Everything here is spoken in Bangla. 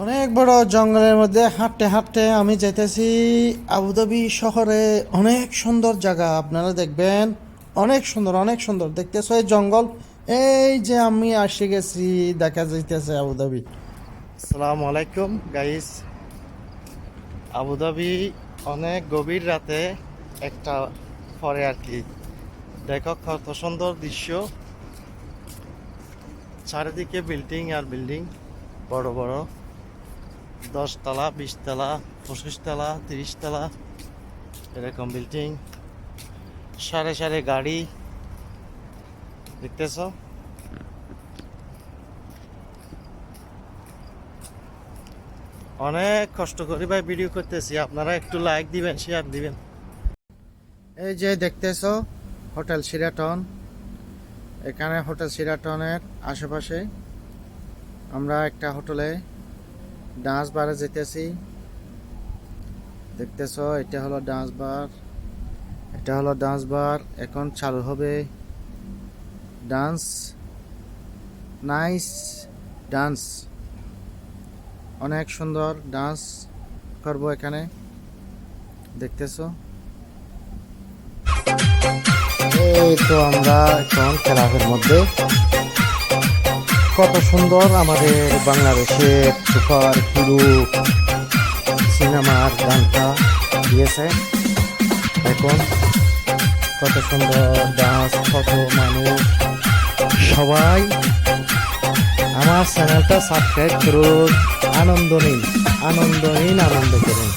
অনেক বড় জঙ্গলের মধ্যে হাঁটতে হাঁটতে আমি যেতেছি আবুধাবি শহরে। অনেক সুন্দর জায়গা, আপনারা দেখবেন। অনেক সুন্দর অনেক সুন্দর। দেখতেছো এই জঙ্গল? এই যে আমি আসে গেছি, দেখা যাইতেছে আবুধাবি আসসালামু আলাইকুম গাইস আবুধাবি অনেক গভীর রাতে একটা পরে আর কি। দেখো কত সুন্দর দৃশ্য। চারিদিকে বিল্ডিং আর বিল্ডিং, বড় বড়। দশতলা, বিশতলা, পঁচিশতলা, তিরিশতলা, এরকম বিল্ডিং সারে সারে গাড়ি। দেখতেছ? অনেক কষ্ট করে ভাই ভিডিও করতেছি। আপনারা একটু লাইক দিবেন শেয়ার দিবেন। এই যে দেখতেছ, হোটেল সিরাটন। এখানে হোটেল সিরাটনের আশেপাশে আমরা একটা হোটেলে ডান্স বারে যেতেছি। দেখতেছ, এটা হলো ডান্স বার। এটা হলো ডান্স বার। এখন চালু হবে ডান্স। Nice dance. অনেক সুন্দর ডান্স করব এখানে। দেখতেছো? এই তো আমরা এখন ক্লাবের মধ্যে কত সুন্দর আমাদের বাংলাদেশের সুপার হিরো সিনেমার গানটা দিয়েছে। এখন কত সুন্দর ডান্স, কত মানুষ। সবাই আমার চ্যানেলটা সাবস্ক্রাইব করুন। আনন্দ নিন আনন্দ নিন, আনন্দ করুন।